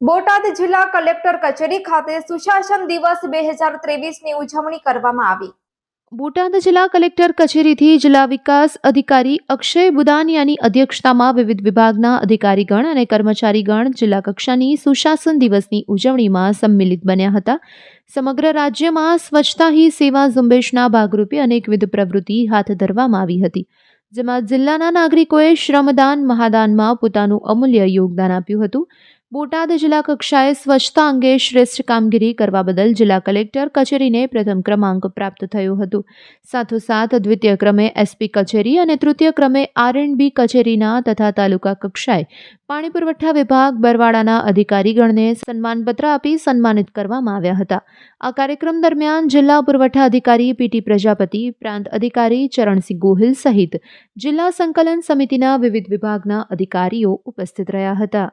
બોટાદ જિલ્લા કલેક્ટર કચેરી ખાતે સુશાસન દિવસ બે હજાર ત્રેવીસની ઉજવણી કરવામાં આવી. બોટાદ જિલ્લા કલેક્ટર કચેરીથી જિલ્લા વિકાસ અધિકારી અક્ષય બુદાનિયાની અધ્યક્ષતામાં વિવિધ વિભાગના અધિકારીગણ અને કર્મચારીગણ જિલ્લા કક્ષાની સુશાસન દિવસની ઉજવણીમાં સંમિલિત બન્યા હતા. સમગ્ર રાજ્યમાં સ્વચ્છતા હી સેવા ઝુંબેશના ભાગરૂપે અનેકવિધ પ્રવૃત્તિ હાથ ધરવામાં આવી હતી. જેમાં જિલ્લાના નાગરિકોએ શ્રમદાન મહાદાનમાં પોતાનું અમૂલ્ય યોગદાન આપ્યું હતું. બોટાદ જિલ્લા કક્ષાએ સ્વચ્છતા અંગે શ્રેષ્ઠ કામગીરી કરવા બદલ જિલ્લા કલેક્ટર કચેરીને પ્રથમ ક્રમાંક પ્રાપ્ત થયો હતો. સાથોસાથ દ્વિતીય ક્રમે એસપી કચેરી અને તૃતીય ક્રમે આર એન્ડ બી કચેરીના તથા તાલુકા કક્ષાએ પાણી પુરવઠા વિભાગ બરવાડાના અધિકારીગણને સન્માનપત્ર આપી સન્માનિત કરવામાં આવ્યા હતા. આ કાર્યક્રમ દરમિયાન જિલ્લા પુરવઠા અધિકારી પીટી પ્રજાપતિ, પ્રાંત અધિકારી ચરણસિંહ ગોહિલ સહિત જિલ્લા સંકલન સમિતિના વિવિધ વિભાગના અધિકારીઓ ઉપસ્થિત રહ્યા હતા.